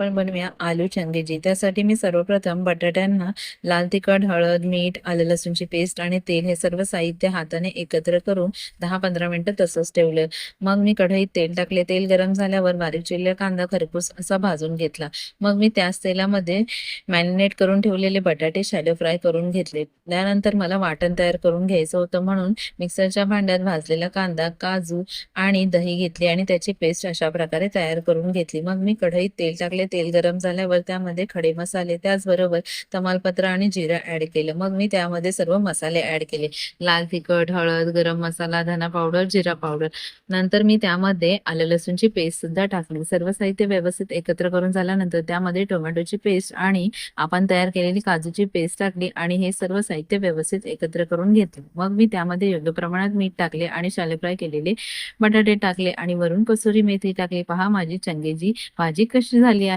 आपण बनवूया आलू चंगेजी. त्यासाठी मी सर्वप्रथम बटाट्यांना लाल तिखट हळद मीठ आलं लसूणची पेस्ट आणि तेल हे सर्व साहित्य हाताने एकत्र करून दहा पंधरा मिनिटं तसंच ठेवलं. मग मी कढईत तेल टाकले. तेल गरम झाल्यावर बारीक चिरलेला कांदा खरपूस असा भाजून घेतला. मग मी त्याच तेलामध्ये मॅरिनेट करून ठेवलेले बटाटे शॅलो फ्राय करून घेतले. त्यानंतर मला वाटण तयार करून घ्यायचं होतं म्हणून मिक्सरच्या भांड्यात भाजलेला कांदा काजू आणि दही घेतली आणि त्याची पेस्ट अशा प्रकारे तयार करून घेतली. मग मी कढईत तेल टाकले. तेल गरम झाल्यावर त्यामध्ये खडे मसाले त्याचबरोबर तमालपत्र आणि जिरं ऍड केलं. मग मी त्यामध्ये सर्व मसाले ऍड केले. लाल तिखट हळद गरम मसाला धना पावडर जिरा पावडर नंतर मी त्यामध्ये आलं लसूणची पेस्ट सुद्धा टाकली. सर्व साहित्य व्यवस्थित एकत्र करून झाल्यानंतर त्यामध्ये टोमॅटोची पेस्ट आणि आपण तयार केलेली काजूची पेस्ट टाकली आणि हे सर्व साहित्य व्यवस्थित एकत्र करून घेतले. मग मी त्यामध्ये योग्य प्रमाणात मीठ टाकले आणि शाले फ्राय केलेले बटाटे टाकले आणि वरून कसुरी मेथी टाकली. पहा माझी चंगेजी भाजी कशी झाली आहे.